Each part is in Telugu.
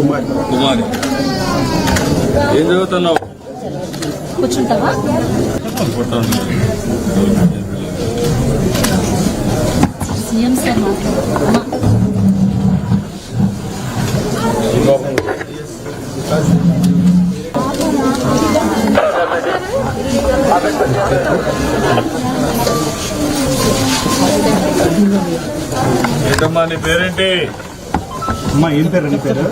కుమార్. కుమారి. ఏం చదువుతున్నావు? కూర్చుంటావా. సీఎం సార్ ఏంటమ్మా నీ పేరేంటి? అమ్మా ఏం పేరు నీ పేరు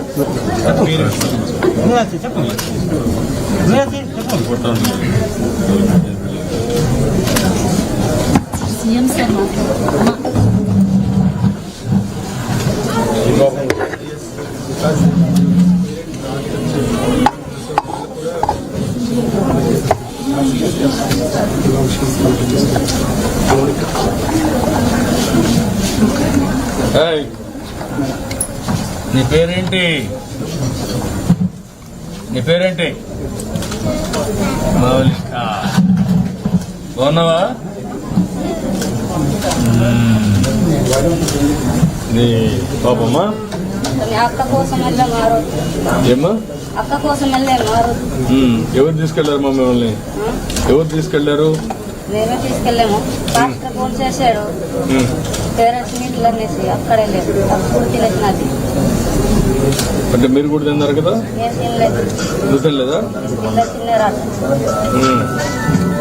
పుట్టాను. సీఎం సార్ మాట్లాడు అమ్మా ఏయ్, నీ పేరేంటి? నీ పేరేంటి? మౌలిక. బాగున్నావా. నీ పాపమ్మా? అక్క కోసం ఏమ్మా? అక్క కోసం. ఎవరు తీసుకెళ్ళారు మా మిమ్మల్ని? ఎవరు తీసుకెళ్ళారు? మేమే తీసుకెళ్ళాము. పాస్టర్ ఫోన్ చేశాడు. పేరెంట్స్ మీట్లు అనేసి అక్కడే లేదు. అప్పుడు అంటే మీరు కూడా తిన్నారు కదా? ఏం